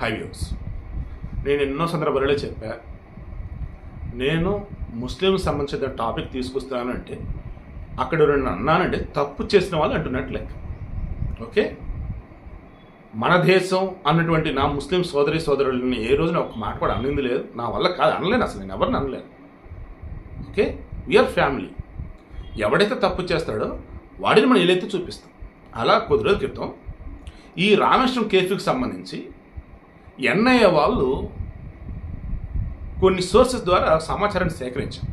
High views. నేను ఎన్నో సందర్భాలలో చెప్పా నేను ముస్లిం సంబంధించిన టాపిక్ తీసుకొస్తానంటే అక్కడ రెండు అన్నానంటే తప్పు చేసిన వాళ్ళు అంటున్నట్టు లెక్క. ఓకే? మన దేశం అన్నటువంటి నా ముస్లిం సోదరి సోదరులని ఏ రోజున ఒక మాట కూడా అనింది లేదు. నా వల్ల కాదు అనలేను అసలు నేను ఎవరిని అనలేను. ఓకే? వీఆర్ ఫ్యామిలీ ఎవడైతే తప్పు చేస్తాడో వాడిని మనం ఏలైతే చూపిస్తాం. అలా కొద్ది రోజుల క్రితం ఈ రామేశ్వరం కేసుకి సంబంధించి ఎన్ఐఏ వాళ్ళు కొన్ని సోర్సెస్ ద్వారా సమాచారాన్ని సేకరించారు.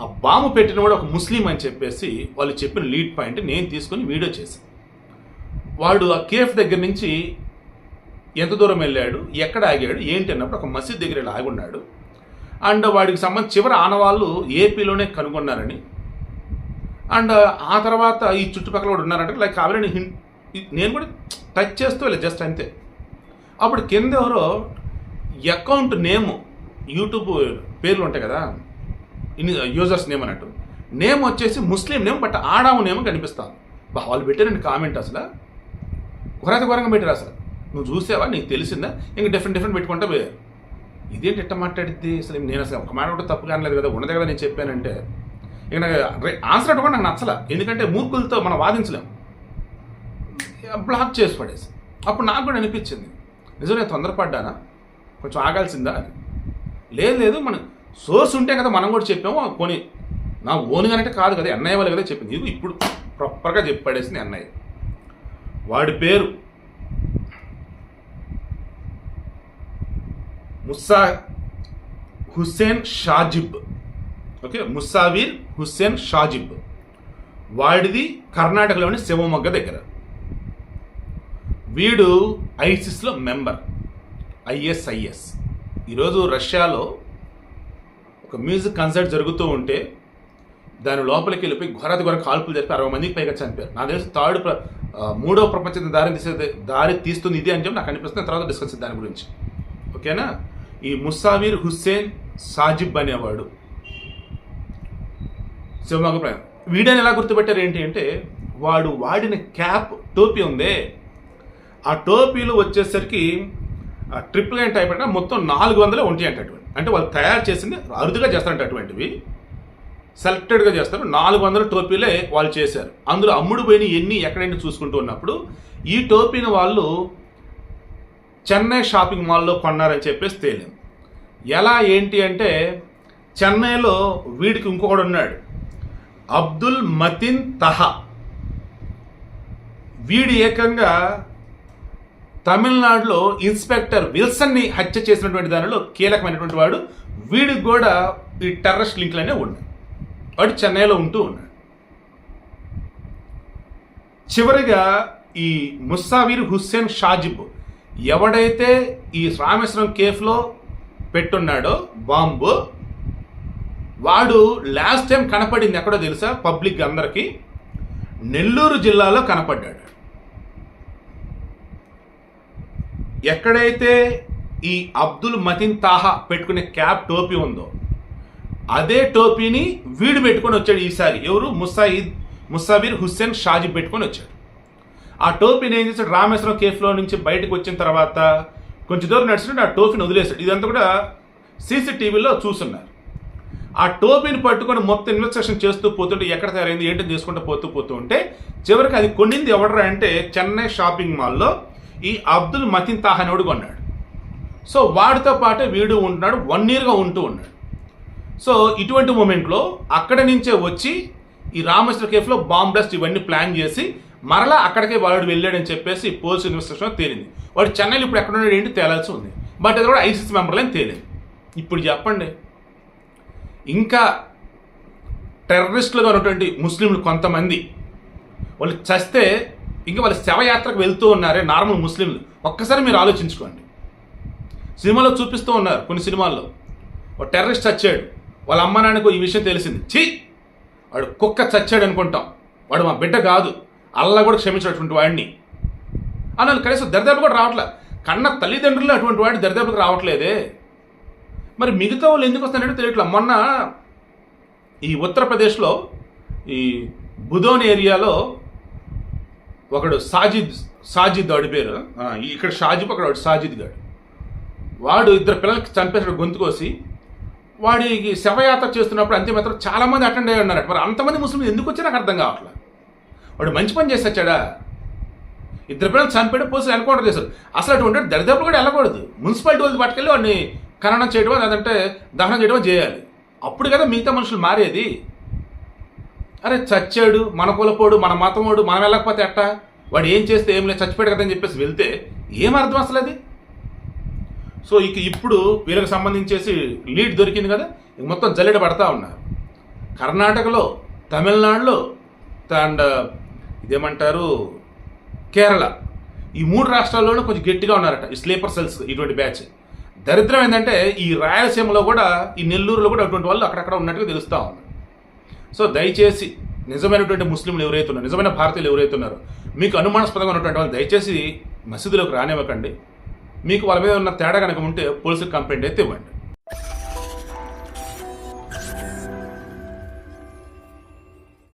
ఆ బాంబు పెట్టిన వాడు ఒక ముస్లిం అని చెప్పేసి వాళ్ళు చెప్పిన లీడ్ పాయింట్ నేను తీసుకొని వీడియో చేశాను. వాడు ఆ కేఫ్ దగ్గర నుంచి ఎంత దూరం వెళ్ళాడు ఎక్కడ ఆగాడు ఏంటి అన్నప్పుడు ఒక మసీద్ దగ్గర ఇలా ఆగి ఉన్నాడు. అండ్ వాడికి సంబంధించి చివరి ఆనవాళ్ళు ఏపీలోనే కనుగొన్నారని. అండ్ ఆ తర్వాత ఈ చుట్టుపక్కల కూడా ఉన్నారంటే లైక్ కావాలని హిన్ నేను కూడా టచ్ చేస్తూ వెళ్ళి జస్ట్ అంతే. అప్పుడు కింద ఎవరో అకౌంట్ నేమ్ యూట్యూబ్ పేర్లు ఉంటాయి కదా ఇన్ని యూజర్స్ నేమ్ అన్నట్టు. నేమ్ వచ్చేసి ముస్లిం నేమ్ బట్ ఆడాము నేమ్ కనిపిస్తాను బా వాళ్ళు పెట్టారండి కామెంట్ అసలు. ఘోరత ఘోరంగా పెట్టారు అసలు. నువ్వు చూసావా? నీకు తెలిసిందా? ఇంకా డిఫరెంట్ డిఫరెంట్ పెట్టుకుంటా పోయారు ఇదేంటి ఎట్ట మాట్లాడిద్ది? అసలు నేను అసలు ఒక మాట కూడా తప్పు కానలేదు కదా ఉన్నదే కదా నేను చెప్పానంటే. ఇక నాకు ఆన్సర్ అటు కూడా నాకు నచ్చల. ఎందుకంటే మూర్ఖులతో మనం వాదించలేము బ్లాక్ చేసి పడేసి. అప్పుడు నాకు కూడా అనిపించింది. నిజం నేను తొందరపడ్డానా? కొంచెం ఆగాల్సిందా అని లేదు లేదు మన సోర్స్ ఉంటే కదా మనం కూడా చెప్పాము. పోనీ నా ఓన్గానంటే కాదు కదా అన్నయ్య వాళ్ళు కదా చెప్పింది ఇది ఇప్పుడు ప్రాపర్గా చెప్పి పడేసింది అన్నయ్య. వాడి పేరు ముస్సా హుస్సేన్ షాజిబ్. ఓకే ముస్సావీర్ హుస్సేన్ షాజిబ్. వాడిది కర్ణాటకలోని శివమొగ్గ దగ్గర. వీడు ఐసిస్లో మెంబర్ ఐఎస్ఐఎస్. ఈరోజు రష్యాలో ఒక మ్యూజిక్ కన్సర్ట్ జరుగుతూ ఉంటే దాని లోపలికి వెళ్ళిపోయి ఘోరాతి ఘోర కాల్పులు జరిపి అరవై మందికి పైగా చనిపోయారు. నా తెలిసి థర్డ్ మూడో ప్రపంచ దారి తీసే దారి తీస్తుంది ఇది అని చెప్పి నాకు అనిపిస్తుంది. తర్వాత డిస్కస్ దాని గురించి. ఓకేనా? ఈ ముస్సావీర్ హుస్సేన్ సాజిబ్ అనేవాడు. శివమొగ్గ ప్రయాణం ఎలా గుర్తుపెట్టారు ఏంటి అంటే వాడు వాడిన క్యాప్ టోపీ ఉందే ఆ టోపీలు వచ్చేసరికి ఆ ట్రిపుల్ నైన్ టైప్ అంటే మొత్తం నాలుగు వందలే ఉంటాయి అంటటువంటి. అటువంటి అంటే వాళ్ళు తయారు చేసింది అరుదుగా చేస్తారంట అటువంటివి సెలెక్టెడ్గా చేస్తారు. నాలుగు వందల టోపీలే వాళ్ళు చేశారు. అందులో అమ్ముడు పోయిన ఎన్ని ఎక్కడైనా చూసుకుంటూ ఉన్నప్పుడు ఈ టోపీని వాళ్ళు చెన్నై షాపింగ్ మాల్లో కొన్నారని చెప్పేసి తేలింది. ఎలా ఏంటి అంటే చెన్నైలో వీడికి ఇంకొకడు ఉన్నాడు. అబ్దుల్ మతిన్ తహా. వీడి ఏకంగా తమిళనాడులో ఇన్స్పెక్టర్ విల్సన్ని హత్య చేసినటువంటి దానిలో కీలకమైనటువంటి వాడు. వీడికి కూడా ఈ టెర్రరిస్ట్ లింక్లనే ఉన్నాయి. వాడు చెన్నైలో ఉంటూ ఉన్నాడు చివరిగా ఈ ముస్సావీర్ హుస్సేన్ షాజిబ్ ఎవడైతే ఈ రామేశ్వరం కేఫ్లో పెట్టున్నాడో బాంబు వాడు లాస్ట్ టైం కనపడింది ఎక్కడో తెలుసా? పబ్లిక్ అందరికీ. నెల్లూరు జిల్లాలో కనపడ్డాడు. ఎక్కడైతే ఈ అబ్దుల్ మతిన్ తాహా పెట్టుకునే క్యాప్ టోపీ ఉందో అదే టోపీని వీడు పెట్టుకొని వచ్చాడు ఈసారి. ఎవరు? ముసాయిద్ ముసాబీర్ హుస్సేన్ షాజీ పెట్టుకొని వచ్చాడు. ఆ టోపీని ఏం చేశాడు? రామేశ్వరం కేఫ్లో నుంచి బయటకు వచ్చిన తర్వాత కొంచెం దూరం నడిచినట్టు ఆ టోపీని వదిలేశాడు. ఇదంతా కూడా సీసీటీవీలో చూస్తున్నారు. ఆ టోపీని పట్టుకొని మొత్తం ఇన్వెస్టిగేషన్ చేస్తూ పోతుంటే ఎక్కడ తయారైంది? ఏంటో చేసుకుంటూ పోతూ పోతూ ఉంటే చివరికి అది కొన్నింది ఎవడరా అంటే చెన్నై షాపింగ్ మాల్లో ఈ అబ్దుల్ మతిన్ తాహానోడు కొన్నాడు? సో వాడితో పాటే వీడు ఉంటున్నాడు వన్ ఇయర్గా ఉంటూ ఉన్నాడు. సో ఇటువంటి మూమెంట్లో అక్కడి నుంచే వచ్చి ఈ రామేశ్వర కేఫ్లో బాంబ్ బ్లాస్ట్ ఇవన్నీ ప్లాన్ చేసి మరలా అక్కడికే వాడు వెళ్ళాడని చెప్పేసి పోలీస్ ఇన్వెస్టిగేషన్ తేలింది. వాడు చెన్నైలో ఇప్పుడు ఎక్కడ ఉన్నాడు ఏంటి తేలాల్సి ఉంది. బట్ అది కూడా ఐసీసీ మెంబర్లని తేలింది. ఇప్పుడు చెప్పండి. ఇంకా టెర్రరిస్టులుగా ఉన్నటువంటి ముస్లింలు కొంతమంది వాళ్ళు చస్తే ఇంకా వాళ్ళు శవయాత్రకు వెళ్తూ ఉన్నారే నార్మల్ ముస్లింలు. ఒక్కసారి మీరు ఆలోచించుకోండి. సినిమాలో చూపిస్తూ ఉన్నారు కొన్ని సినిమాల్లో. ఒక టెర్రరిస్ట్ చచ్చాడు. వాళ్ళ అమ్మ నాన్నకు ఈ విషయం తెలిసింది. ఛీ! వాడు కుక్క చచ్చాడు అనుకుంటాం. వాడు మా బిడ్డ కాదు. అల్లా కూడా క్షమించినటువంటి వాడిని. అన్నాను కనీసం దరిదాపు కూడా రావట్లే. కన్న తల్లిదండ్రులు అటువంటి వాడు దరిదాపులకు రావట్లేదే. మరి మిగతా వాళ్ళు ఎందుకు వస్తారంటే తెలియట్లే. మొన్న ఈ ఉత్తరప్రదేశ్లో ఈ బుధోన్ ఏరియాలో ఒకడు సాజిద్ సాజిద్ వాడి పేరు. ఇక్కడ షాజిబ్ అక్కడ వాడు సాజిద్ గాడు. వాడు ఇద్దరు పిల్లలకి చంపేసాడు గొంతు కోసి. వాడికి శవయాత్ర చేస్తున్నప్పుడు అంతిమయాత్ర చాలామంది అటెండ్ అయ్యి ఉన్నారట. మరి అంతమంది ముస్లింలు ఎందుకు వచ్చి నాకు అర్థం కావట్లే. వాడు మంచి పని చేసి వచ్చాడా? ఇద్దరు పిల్లలు చంపాడు పోలీసులు ఎన్కౌంటర్ చేశారు. అసలు అటువంటి దరిదాపులు కూడా వెళ్ళకూడదు. మున్సిపాలిటీ వాళ్ళు పట్టుకెళ్ళి వాడిని ఖననం చేయడం లేదంటే దహనం చేయడం చేయాలి. అప్పుడు కదా మిగతా మనుషులు మారేది. అరే చచ్చాడు మన కులపోడు మన మతమోడు మనం వెళ్ళకపోతే ఎట్టా? వాడు ఏం చేస్తే ఏం లేదు చచ్చిపోయాడు కదా అని చెప్పేసి వెళ్తే ఏం అర్థం అసలు అది? సో ఇక ఇప్పుడు వీళ్ళకి సంబంధించేసి లీడ్ దొరికింది కదా ఇక మొత్తం జల్లెడ పడతా ఉన్నారు. కర్ణాటకలో తమిళనాడులో అండ్ ఇదేమంటారు కేరళ. ఈ మూడు రాష్ట్రాల్లోనూ కొంచెం గట్టిగా ఉన్నారట ఈ స్లీపర్ సెల్స్ ఇటువంటి బ్యాచ్. దరిద్రం ఏంటంటే ఈ రాయలసీమలో కూడా ఈ నెల్లూరులో కూడా అటువంటి వాళ్ళు అక్కడక్కడ ఉన్నట్టుగా తెలుస్తూ ఉంది. సో దయచేసి నిజమైనటువంటి ముస్లింలు ఎవరైతే ఉన్నారు నిజమైన భారతీయులు ఎవరైతే ఉన్నారో మీకు అనుమానాస్పదంగా ఉన్నటువంటి వాళ్ళు దయచేసి మసీదులోకి రానివ్వకండి. మీకు వాళ్ళ మీద ఉన్న తేడా కనుక ఉంటే పోలీసులకు కంప్లైంట్ అయితే ఇవ్వండి.